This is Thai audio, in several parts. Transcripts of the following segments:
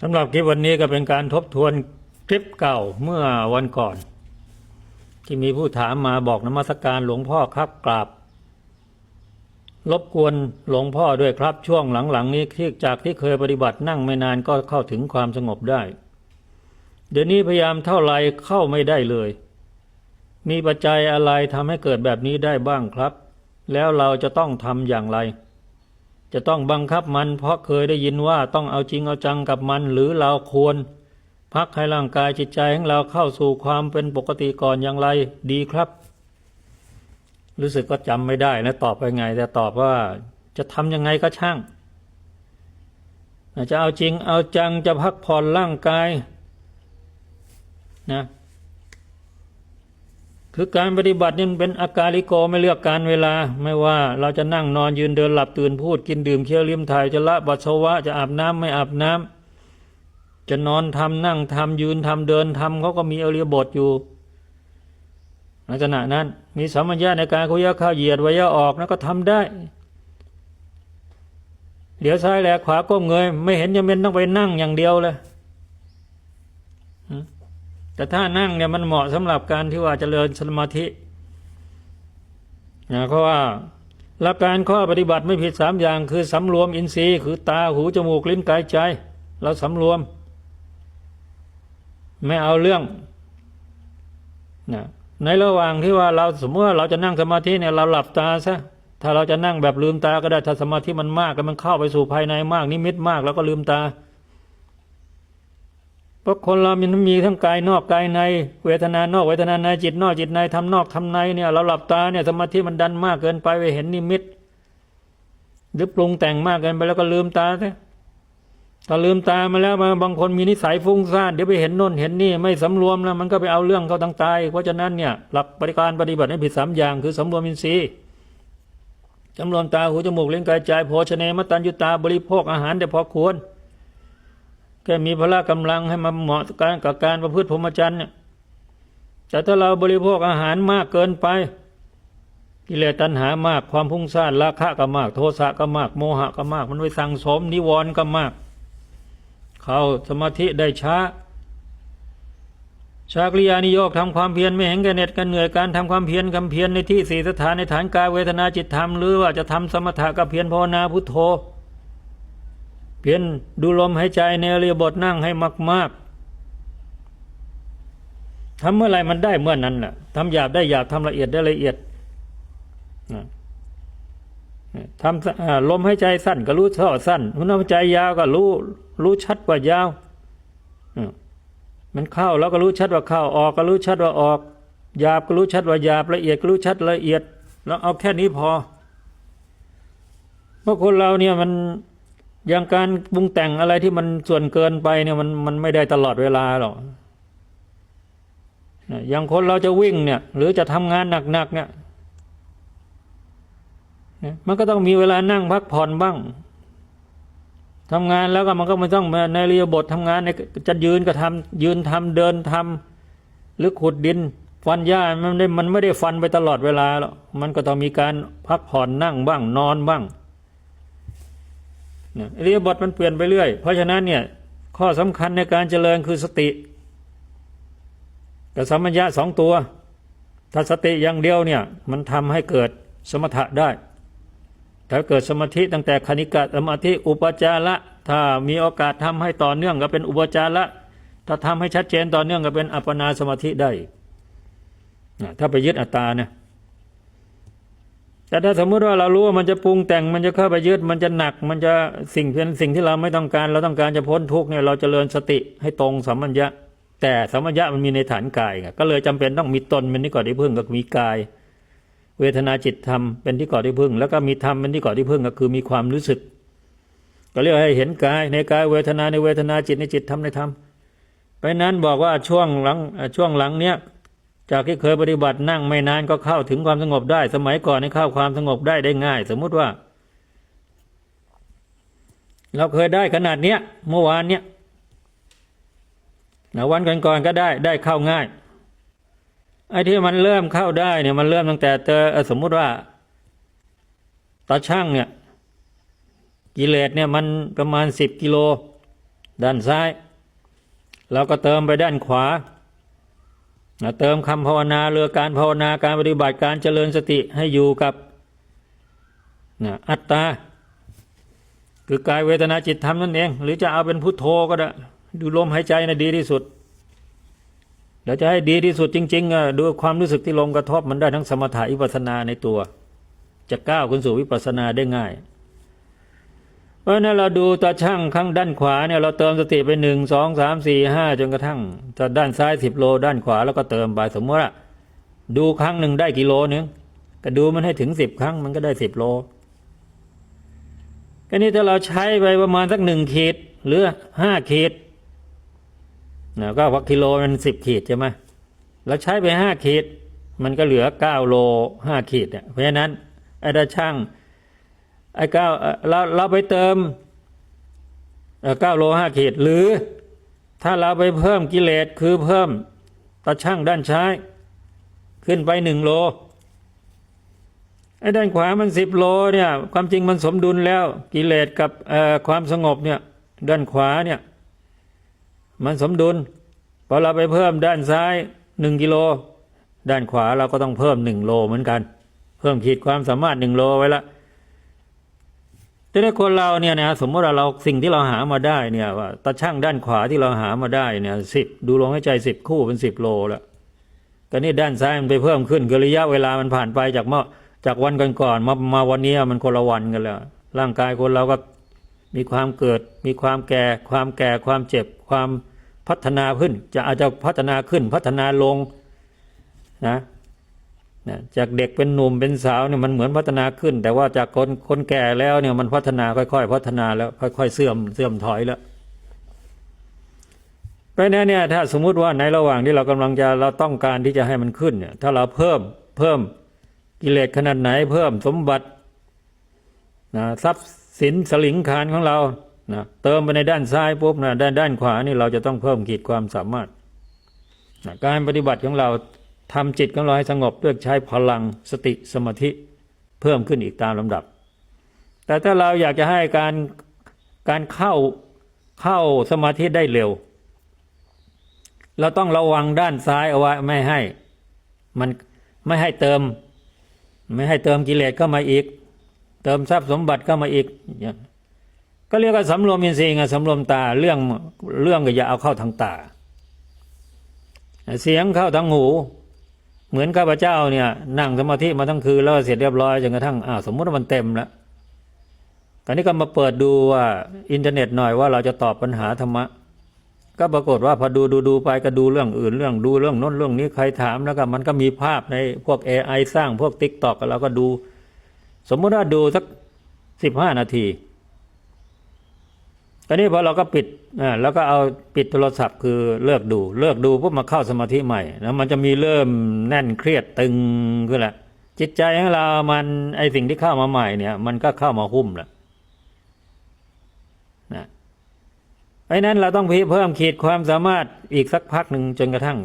สำหรับคลิปวันนี้ก็เป็นการทบทวนคลิปเก่าเมื่อวันก่อน ที่มีผู้ถามมาบอกนมัสการหลวงพ่อครับกราบรบกวนหลวงพ่อด้วยครับช่วงหลังๆ นี้ที่จากที่เคยปฏิบัตินั่งไม่นานก็เข้าถึงความสงบได้ เดี๋ยวนี้พยายามเท่าไรเข้าไม่ได้เลย มีปัจจัยอะไรทำให้เกิดแบบนี้ได้บ้างครับ แล้วเราจะต้องทำอย่างไร จะต้องบังคับมันเพราะเคยได้ยินว่าต้องเอาจริงเอาจังกับมันหรือเราควร พักให้ร่างกายจิตใจของเราเข้าสู่ความเป็นปกติก่อนอย่างไรดีครับ รู้สึกก็จำไม่ได้นะตอบไปไง แต่ตอบว่าจะทำยังไงก็ช่างจะเอาจริงเอาจังจะพักผ่อนร่างกายนะ คือการปฏิบัตินี่มันเป็นอาการลิโกไม่เลือกการเวลา ไม่ว่าเราจะนั่งนอนยืนเดินหลับตื่นพูดกินดื่มเคี้ยวลิ้มถ่ายจะละปัสสาวะจะอาบน้ำไม่อาบน้ำจะนอนทำนั่งทำยืนทำเดินทำเขาก็มีอริยบทอยู่ลักษณะนั้นมีสัมมัญญาในการคุยข้าวเหยียดวิยะออกนะก็ทำได้ เดี๋ยวซ้ายแหลกขวาก้มเงย ไม่เห็นจำเป็นต้องไปนั่งอย่างเดียวเลย แต่ถ้านั่งเนี่ยมันเหมาะสำหรับการที่ว่าจเจริญสมาธินะเพราะว่าหลักการข้อปฏิบัติไม่ผิดสามอย่าง คือสำรวมอินทรีย์ คือตาหูจมูกลิ้นกายใจ เราสำรวม ไม่เอาเรื่องนะในระหว่างที่ว่าเราสมมติว่าเราจะนั่งสมาธิเนี่ยเราหลับตาซะถ้าเราจะนั่งแบบลืมตาก็ได้ถ้าสมาธิมันมากแล้วมันเข้าไปสู่ภายในมากนิมิตมาก แล้วก็ลืมตา เพราะคนเรามันมีทั้งกายนอกกายใน เวทนานอกเวทนาในจิตนอกจิตในทำนอกทำในเนี่ยเราหลับตาเนี่ยสมาธิมันดันมากเกินไปไปเห็นนิมิต หรือปรุงแต่งมากเกินไปแล้วก็ลืมตาซะถ้าลืมตามาแล้วมาบางคนมีนิสัยฟุ้งซ่านเดี๋ยวไปเห็นโน่นเห็นนี่ไม่สำรวมแล้วมันก็ไปเอาเรื่องเขาต่างตายเพราะฉะนั้นเนี่ยหลักปฏิการปฏิบัติให้ผิดสามอย่าง คือสำรวมอินทรีย์สำรวมตาหูจมูกเล่นกายใจโภชเนมตัญยุตาบริโภคอาหารแต่พอควร แค่มีพละกำลังให้มาเหมาะการกับการประพฤติพรหมจรรย์เนี่ยแต่ถ้าเราบริโภคอาหารมากเกินไป กิเลสตัณหามากความพุ่งซ่านราคะก็มาก โทสะก็มาก โมหะก็มาก มันไปสั่งสมนิวรณ์ก็มาก เข้าสมาธิได้ช้า ชากริยานิโยกทำความเพียรไม่เห็นแก่เหน็ดกันเหนื่อยการทำความเพียรคำเพียรในที่สี่สถานในฐานกายเวทนาจิตธรรมหรือว่าจะทำสมถะกับเพียรภาวนาพุทโธ เพียรดูลมหายใจในเรียบทนั่งให้มาก ๆทำเมื่อไรมันได้เมื่อนนั้นแหละทำหยาบได้หยาบทำละเอียดได้ละเอียดทำลมหายใจสั้นก็รู้ท่าสั้นลมหายใจยาวก็รู้รู้ชัดว่ายาวมันเข้าแล้วก็รู้ชัดว่าเข้าออกก็รู้ชัดว่าออกหยาบก็รู้ชัดว่าหยาบละเอียดก็รู้ชัดละเอียด แล้วเอาแค่นี้พอเพราะคนเราเนี่ยมัน อย่างการปรุงแต่งอะไรที่มันส่วนเกินไปเนี่ยมันมันไม่ได้ตลอดเวลาหรอกอย่างคนเราจะวิ่งเนี่ย หรือจะทำงานหนักๆเนี่ยมันก็ต้องมีเวลานั่งพักผ่อนบ้างทำงานแล้วก็มันก็ไม่ต้องมาในเรียบททำงานในจะยืนก็ทำยืนทำเดินทำหรือขุดดิน ฟันหญ้ามันได้มันไม่ได้ฟันไปตลอดเวลาหรอกมันก็ต้องมีการพักผ่อนนั่งบ้าง นอนบ้าง เรียบทมันเปลี่ยนไปเรื่อย เพราะฉะนั้นเนี่ยข้อสำคัญในการเจริญคือสติกับสัมมัญญะสองตัว ถ้าสติอย่างเดียวเนี่ยมันทำให้เกิดสมถะได้ถ้าเกิดสมาธิตั้งแต่คณิกะสมาธิอุปจาระถ้ามีโอกาสทำให้ต่อเนื่องก็เป็นอุปจาระถ้าทำให้ชัดเจนต่อเนื่องก็เป็นอัปปนาสมาธิได้ถ้าไปยึดอัตตานะ แต่ถ้าสมมติว่าเรารู้ว่ามันจะปรุงแต่งมันจะเข้าไปยึดมันจะหนัก มันจะสิ่งเป็นสิ่งที่เราไม่ต้องการ เราต้องการจะพ้นทุกเนี่ยเราจเจริญสติให้ตรงสัมมัญญะ แต่สัมมัญญะมันมีในฐานกายก็เลยจำเป็นต้องมีตนเป็นที่ก่อที่พึ่งก็มีกาย เวทนาจิตธรรมเป็นที่ก่อที่พึ่ง แล้วก็มีธรรมเป็นที่ก่อที่พึ่งก็คือมีความรู้สึก ก็เรียกให้เห็นกายในกายเวทนาในเวทนาจิตในจิตธรรมในธรรมไปนั้นบอกว่าช่วงหลังช่วงหลังเนี้ย จากที่เคยปฏิบัตินั่งไม่นานก็เข้าถึงความสงบได้ สมัยก่อนนี่เข้าความสงบได้ได้ง่าย สมมุติว่า เราเคยได้ขนาดเนี้ยเมื่อวานเนี้ยวันก่อนๆก็ได้ได้เข้าง่ายไอ้ที่มันเริ่มเข้าได้เนี่ยมันเริ่มตั้งแต่เจอสมมุติว่าตาช่างเนี่ยกิเลสเนี่ยมันประมาณสิบกิโล ด้านซ้าย เราก็เติมไปด้านขวา เติมคำภาวนาเรือการภาวนาการปฏิบัติการเจริญสติให้อยู่กับนะอัตตา คือกายเวทนาจิตธรรมนั่นเอง หรือจะเอาเป็นพุทโธก็ได้ดูลมหายใจนะดีที่สุดแล้วจะให้ดีที่สุดจริงๆอะดูความรู้สึกที่ลมกระทบมันได้ทั้งสมถะอิปัสนาในตัว จะก้าวขึ้นสู่วิปัสนาได้ง่าย ราะนั้นเราดูตาช่างข้างด้านขวาเนี่ยเราเติมสติไปหนึ่งสองสามสี่ห้าจนกระทั่งถ้าด้านซ้ายสิบโลด้านขวาแล้วก็เติมไปสมมติว่าดูครั้งหนึ่งได้กิโลนึงก็ดูมันให้ถึงสิบครั้งมันก็ได้สิบโลก็นี่ถ้าเราใช้ไปประมาณสักหนึ่งขีดหรือห้าขีดนะก็วักกิโลมันสิบขีดใช่ไหมเราใช้ไปห้าขีด มันก็เหลือเก้าโลห้าขีดเนี่ยเพราะฉะนั้นไอ้ตาช่าง ไอ้เก้าเราเราไปเติมเก้าโลห้าขีดหรือถ้าเราไปเพิ่มกิเลสคือเพิ่มตาช่างด้านซ้าย ขึ้นไปหนึ่งโลไอ้ด้านขวามันสิบโลเนี่ยความจริงมันสมดุลแล้วกิเลสกับความสงบเนี่ยด้านขวาเนี่ยมันสมดุลพอเราไปเพิ่มด้านซ้ายหนึ่งกิโลด้านขวาเราก็ต้องเพิ่มหนึ่งโลเหมือนกัน เพิ่มขีดความสามารถหนึ่งโลไว้ละ แต่ในคนเราเนี่ยนะสมมติว่าเราสิ่งที่เราหามาได้เนี่ยว่าตาช่างด้านขวาที่เราหามาได้เนี่ยสิบดูลมหายใจสิบคู่เป็นสิบโลแล้วก็นี่ด้านซ้ายมันไปเพิ่มขึ้นคือระยะเวลามันผ่านไปจากเมื่อจากวันก่อนๆมามาวันนี้มันคนละวันกันแล้วร่างกายคนเราก็มีความเกิด มีความแก่ ความแก่ความเจ็บ ความพัฒนาขึ้น จะอาจจะพัฒนาขึ้นพัฒนาลงนะ นะจากเด็กเป็นหนุ่มเป็นสาวเนี่ยมันเหมือนพัฒนาขึ้น แต่ว่าจากคนคนแก่แล้วเนี่ยมันพัฒนาค่อยๆ พัฒนาแล้วค่อยๆเสื่อมเสื่อมถอยแล้วเพราะนั้นเนี่ยถ้าสมมุติว่าในระหว่างที่เรากำลังจะเราต้องการที่จะให้มันขึ้นเนี่ยถ้าเราเพิ่มเพิ่มกิเลสขนาดไหนเพิ่มสมบัตินะทรัพย์สินสลิงคารของเรานะเติมไปในด้านซ้ายปุ๊บนะด้านด้านขวานี่เราจะต้องเพิ่มขีดความสามารถนะการปฏิบัติของเรา ทำจิตของเราให้สงบด้วยใช้พลังสติสมาธิเพิ่มขึ้นอีกตามลำดับ แต่ถ้าเราอยากจะให้การการเข้าเข้าสมาธิได้เร็ว เราต้องระวังด้านซ้ายเอาไว้ไม่ให้มันไม่ให้เติม ไม่ให้เติมกิเลสเข้ามาอีก เติมทรัพย์สมบัติเข้ามาอีก ก็เรียกว่าสำรวมอินทรีย์ไงสำรวมตาเรื่องเรื่องก็อย่าเอาเข้าทางตา เสียงเข้าทางหู เหมือนข้าพเจ้าเนี่ยนั่งสมาธิมาทั้งคืนแล้วเสร็จเรียบร้อยจนกระทั่งอ้าวสมมติว่ามันเต็มแล้วตอนนี้ก็มาเปิดดูว่าอินเทอร์เน็ตหน่อยว่าเราจะตอบปัญหาธรรมะ ก็ปรากฏว่าพอดูดูดูไปก็ดูเรื่องอื่นเรื่องดูเรื่องน้นเรื่องนี้ใครถามแล้วก็มันก็มีภาพในพวก AI สร้างพวก t ิ k t o k เราก็ดู สมมติว่าดูสักสิบห้านาที ตอนนี้พอเราก็ปิดอ่าแล้วก็เอาปิดโทรศัพท์คือเลิกดู เลิกดูปุ๊บมาเข้าสมาธิใหม่แล้วมันจะมีเริ่มแน่นเครียดตึงขึ้นแหละจิตใจของเรา มันไอสิ่งที่เข้ามาใหม่เนี่ย มันก็เข้ามาหุ้มล้วนะเพราะนั้นเราต้องเพิ่มขีดความสามารถอีกสักพักหนึ่งจนกระทั่ง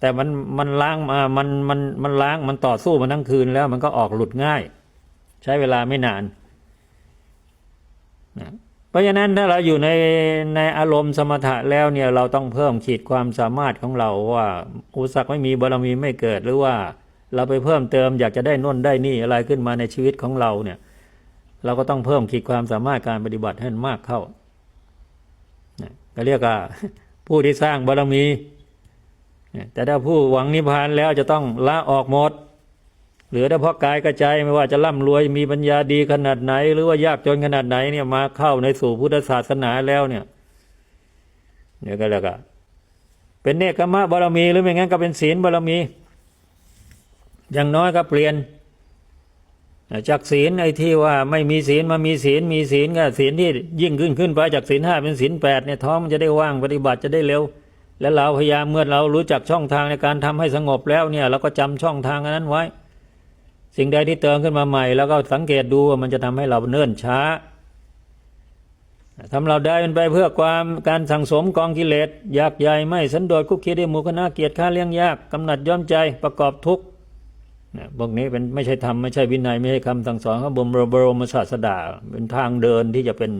แต่มันมันล้างมามันมันมันล้างมันต่อสู้มาทั้งคืนแล้ว มันก็ออกหลุดง่าย ใช้เวลาไม่นานนะ เพราะฉะนั้นถ้าเราอยู่ในในอารมณ์สมถะแล้วเนี่ยเราต้องเพิ่มขีดความสามารถของเราว่า อุสรรคไม่มีบารมีไม่เกิดหรือว่าเราไปเพิ่มเติมอยากจะได้น่นได้นี่อะไรขึ้นมาในชีวิตของเราเนี่ย เราก็ต้องเพิ่มขีดความสามารถการปฏิบัติให้มากเข้าก็เรียกว่าผู้ที่สร้างบารมีแต่ถ้าผู้หวังนิพพานแล้วจะต้องละออกหมด เหลือแต่เพราะกายกระใจไม่ว่าจะร่ำรวยมีปัญญาดีขนาดไหน หรือว่ายากจนขนาดไหนเนี่ยมาเข้าในสู่พุทธศาสนาแล้วเนี่ยเนี่ยก็แล้วก็เป็นเนกขมะบารมีหรือไม่งั้นก็เป็นศีลบารมี อย่างน้อยก็เปลี่ยนจากศีลไอ้ที่ว่าไม่มีศีลมามีศีลมีศีลก็ศีลที่ยิ่งขึ้นขึ้นไปจากศีลห้าเป็นศีลแปดเนี่ยท้องมันจะได้ว่างปฏิบัติจะได้เร็ว แล้วเราพยายามเมื่อเรารู้จักช่องทางในการทำให้สงบแล้วเนี่ยเราก็จำช่องทางอันนั้นไว้ สิ่งใดที่เติมขึ้นมาใหม่ แล้วก็สังเกตดูว่ามันจะทำให้เราเนิ่นช้าทำเราได้เป็นไปเพื่อความการสั่งสมกองกิเลสอยากใหญ่ไม่สันโดษคุกคีได้หมู่คณะเกียรติค่าเลี้ยงยากกำหนัดย่อมใจประกอบทุกข์นะพวกนี้เป็นไม่ใช่ธรรมไม่ใช่วินัยไม่ใช่คำสั่งสอนของบรมบรมศาสดาเป็นทางเดินที่จะเป็น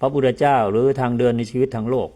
พระพุทธเจ้า หรือทางเดินในชีวิตทางโลก